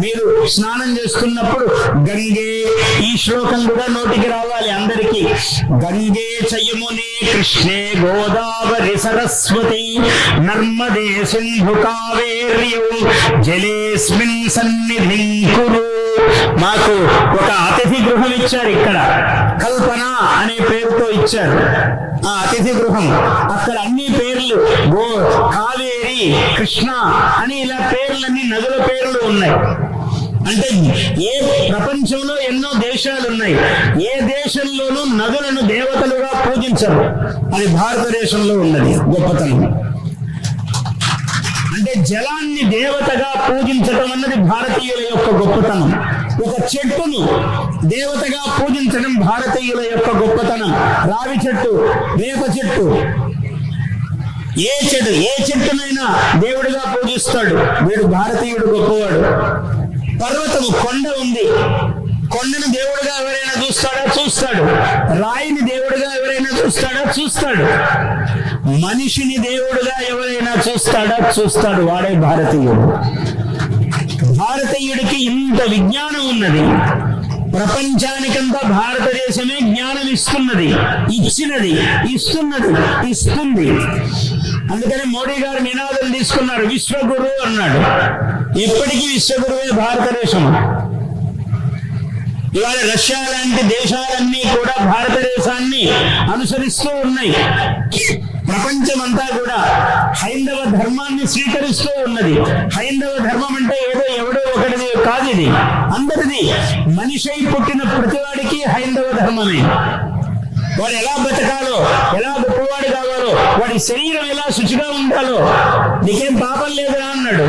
మీరు స్నానం చేస్తున్నప్పుడు గంగే ఈ శ్లోకం కూడా నోటికి రావాలి అందరికి. గంగే చయమునే కృష్ణే గోదావరి సరస్వతి నర్మదే సింధు కావేర్యౌ జలేస్మిన్ సన్నిధి కురు. మాకు ఒక అతిథి గృహం ఇచ్చారు ఇక్కడ. కల్పన ఇచ్చారు. ఆ అతిథి గృహం. అక్కడ అన్ని పేర్లు గో కావేరి కృష్ణ అని ఇలా పేర్లన్నీ నదుల పేర్లు ఉన్నాయి. అంటే ఏ ప్రపంచంలో ఎన్నో దేశాలు ఉన్నాయి. ఏ దేశంలోనూ నదులను దేవతలుగా పూజించరు. అది భారతదేశంలో ఉన్నది గొప్పతనం. అంటే జలాన్ని దేవతగా పూజించటం అన్నది భారతీయుల యొక్క గొప్పతనం. ఒక చెట్టును దేవతగా పూజించడం భారతీయుల యొక్క గొప్పతనం. రావి చెట్టు వేప చెట్టు. ఏ చెట్టు ఏ చెట్టునైనా దేవుడిగా పూజిస్తాడు. వీడు భారతీయుడు గొప్పవాడు. పర్వతము కొండ ఉంది. కొండను దేవుడిగా ఎవరైనా చూస్తాడా? చూస్తాడు. రాయిని దేవుడిగా ఎవరైనా చూస్తాడా? చూస్తాడు. మనిషిని దేవుడిగా ఎవరైనా చూస్తాడా? చూస్తాడు. వాడే భారతీయుడు. భారతీయుడికి ఇంత విజ్ఞానం ఉన్నది. ప్రపంచానికంతా భారతదేశమే జ్ఞానం ఇస్తున్నది. ఇచ్చినది. ఇస్తున్నది. ఇస్తుంది. అందుకని మోడీ గారు నినాదం తీసుకున్నారు. విశ్వగురు అన్నాడు. ఎప్పటికీ విశ్వగురువే భారతదేశం ఇవాళ రష్యా లాంటి దేశాలన్నీ కూడా భారతదేశాన్ని అనుసరిస్తూ ఉన్నాయి. ప్రపంచమంతా కూడా హైందవ ధర్మాన్ని స్వీకరిస్తూ ఉన్నది. హైందవ ధర్మం అంటే ఏదో కాదు ఇది అందరిది మనిషి పుట్టిన ప్రతివాడికి హైందవ ధర్మమే. వాడు ఎలా బతకాలో ఎలా గొప్పవాడు కావాలో వాడి శరీరం ఎలా శుచిగా ఉండాలో నీకేం పాపం లేదురా అన్నాడు.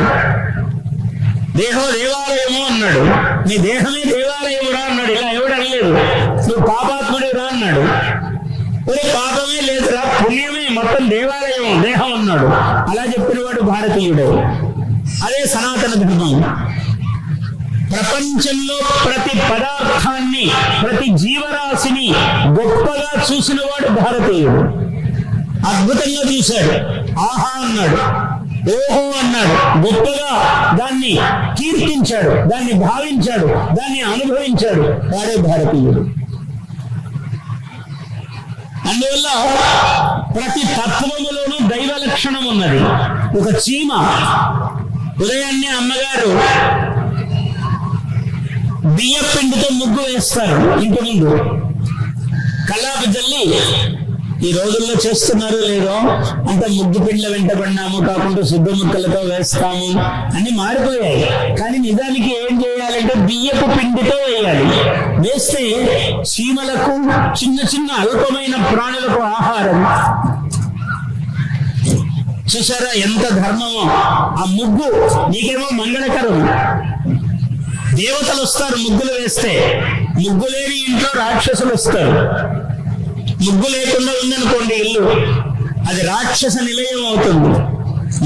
దేహం దేవాలయము అన్నాడు. నీ దేహమే దేవాలయము రా అన్నాడు. ఇలా ఎవడు అనలేదు. నువ్వు పాపాత్ముడు రా అన్నాడు. ఒరే పాపమే లేదురా పుణ్యమే మొత్తం దేవాలయం దేహం అన్నాడు. అలా చెప్పినవాడు భారతీయుడు. అదే సనాతన ధర్మం. ప్రపంచంలో ప్రతి పదార్థాన్ని ప్రతి జీవరాశిని గొప్పగా చూసినవాడు భారతీయుడు. అద్భుతంగా చూశాడు. ఆహా అన్నాడు. ఓహో అన్నాడు. గొప్పగా దాన్ని కీర్తించాడు దాన్ని భావించాడు దాన్ని అనుభవించాడు. వాడే భారతీయుడు. అందువల్ల ప్రతి తత్వములోనూ దైవ లక్షణం ఉన్నది. ఒక చీమ. ఉదయాన్నే అమ్మగారు బియ్యపిండితో ముగ్గు వేస్తారు. ఇంటి ముందు. కల్లాపు జల్లి ఈ రోజుల్లో చేస్తున్నారు లేదో? అంత ముగ్గు పిండ్ల వెంట పడినాము కాకుండా శుద్ధ ముక్కలతో వేస్తాము అని మారిపోయాయి. కానీ నిజానికి ఏం చేయాలంటే బియ్యపు పిండితో వేయాలి. వేస్తే చీమలకు చిన్న చిన్న అల్పమైన ప్రాణులకు ఆహారం. చూసారా ఎంత ధర్మమో? ఆ ముగ్గు నీకేమో మంగళకరం. దేవతలు వస్తారు ముగ్గులు వేస్తే. ముగ్గు లేని ఇంట్లో రాక్షసులు వస్తారు. ముగ్గు లేకుండా ఉందనుకోండి ఇల్లు. అది రాక్షస నిలయం అవుతుంది.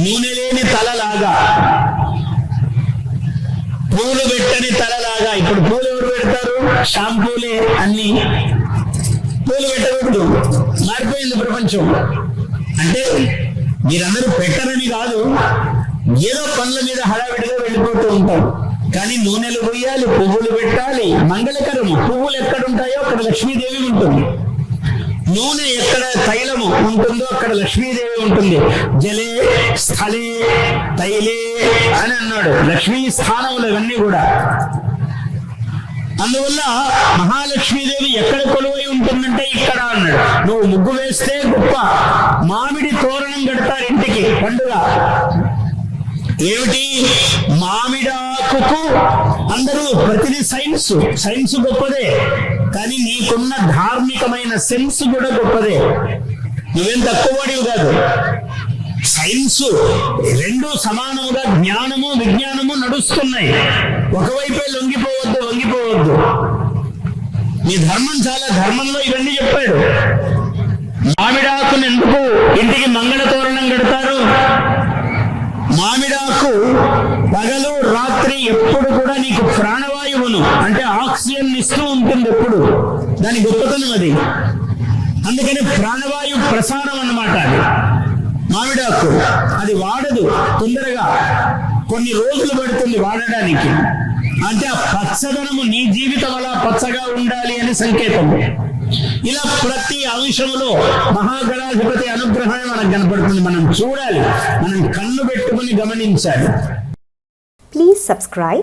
నూనె లేని తలలాగా. పూలు పెట్టని తలలాగా. ఇప్పుడు పూలు ఎవరు పెడతారు? షాంపూలే అన్ని. పూలు పెట్టకూడదు. మారిపోయింది ప్రపంచం. అంటే మీరందరూ పెట్టరని కాదు. ఏదో పనుల మీద హడావిడిగా వెళ్ళిపోతూ ఉంటారు కానీ నూనెలు పోయాలి పువ్వులు పెట్టాలి. మంగళకరము పువ్వులు ఎక్కడ ఉంటాయో అక్కడ లక్ష్మీదేవి ఉంటుంది. నూనె ఎక్కడ తైలము ఉంటుందో అక్కడ లక్ష్మీదేవి ఉంటుంది. జలే స్థలే తైలే అని అన్నాడు. లక్ష్మీ స్థానములు ఇవన్నీ కూడా. అందువల్ల మహాలక్ష్మీదేవి ఎక్కడ కొలువై ఉంటుందంటే ఇక్కడ అన్నాడు. నువ్వు ముగ్గు వేస్తే గొప్ప. మామిడి తోరణం కడతారు ఇంటికి పండుగ. ఏమిటి? మామిడాకుకు అందరూ ప్రతిదీ సైన్స్ సైన్స్ గొప్పదే. కానీ నీకున్న ధార్మికమైన సెన్స్ కూడా గొప్పదే. నువ్వేం తక్కువవాడివి కాదు. సైన్స్ రెండు సమానముగా జ్ఞానము విజ్ఞానము నడుస్తున్నాయి. ఒకవైపే లొంగిపోవద్దు లొంగిపోవద్దు. నీ ధర్మం చాలా ధర్మంలో ఇవన్నీ చెప్పాడు. మామిడాకును ఎందుకు ఇంటికి మంగళ తోరణం కడతారు? మామిడాకు పగలు నీకు ప్రాణవాయువును అంటే ఆక్సిజన్ ఇస్తూ ఉంటుంది ఎప్పుడు. దాని గొప్పతనం అది. అందుకని ప్రాణవాయు ప్రసారం అన్నమాట అది. మామిడాకు అది వాడదు తొందరగా. కొన్ని రోజులు పడుతుంది వాడడానికి. అంటే ఆ పచ్చదనము నీ జీవితం అలా పచ్చగా ఉండాలి అని సంకేతం. ఇలా ప్రతి అంశంలో మహాగణాధిపతి అనుగ్రహమే మనకు కనపడుతుంది. మనం చూడాలి. మనం కన్ను పెట్టుకుని గమనించాలి. Please subscribe